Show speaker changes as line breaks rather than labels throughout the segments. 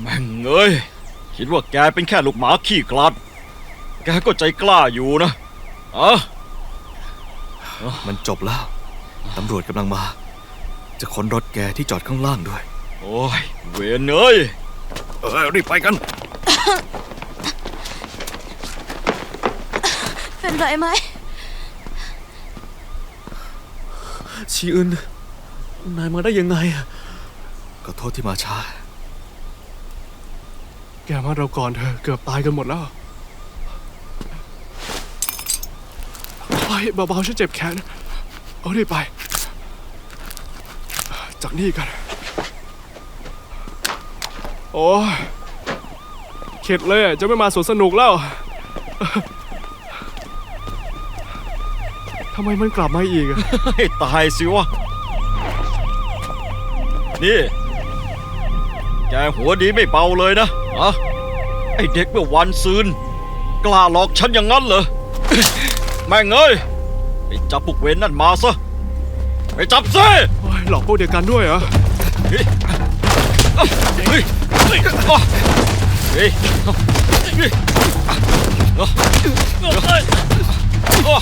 แม่งเอ้ยคิดว่าแกเป็นแค่ลูกหมาขี้กลัดแกก็ใจกล้าอยู่นะอะ
มันจบแล้ว ตำรวจกำลังมา จะค้นรถแกที่จอดข้างล่างด้วย
โอ้ย เวนเอ้ย
เออรีบไปกัน
เป็นไรไหม
ชีอึน นายมาได้ยังไงอะ
ขอโทษที่มาช้า
แกมาเราก่อนเธอะเกือบตายกันหมดแล้วไปเบาๆฉันเจ็บแขน เอารีบไป จากนี่กัน โอ้ยเข็ดเลยอะจะไม่มาสวนสนุกแล้วทำไมมันกลับมาอีกอะ
ให้ตายสิวะ นี่ แกหัวดีไม่เบาเลยนะอะไอเด็กเมื่อวันซืน กล้าหลอกฉันอย่างนั้นเหรอ แม่งเอ้ยไปจับพวกเวนนั่นมาซะ ไปจับซิ
โอ้ยหลอกพวกเดียวกันด้วยเหรอ
เฮ้ยเฮ้ยเฮ้ยอะเฮ้ยเฮ้ยอะอะอะ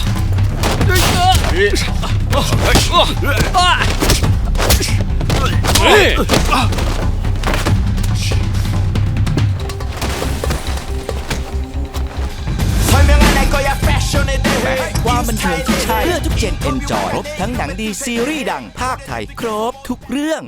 เฮ้ย
ชิญที่ใช่เพื่อทุกเจนเอนจอยครบทั้งหนังดีซีรีส์ดังภาคไทย ครบทุกเรื่อง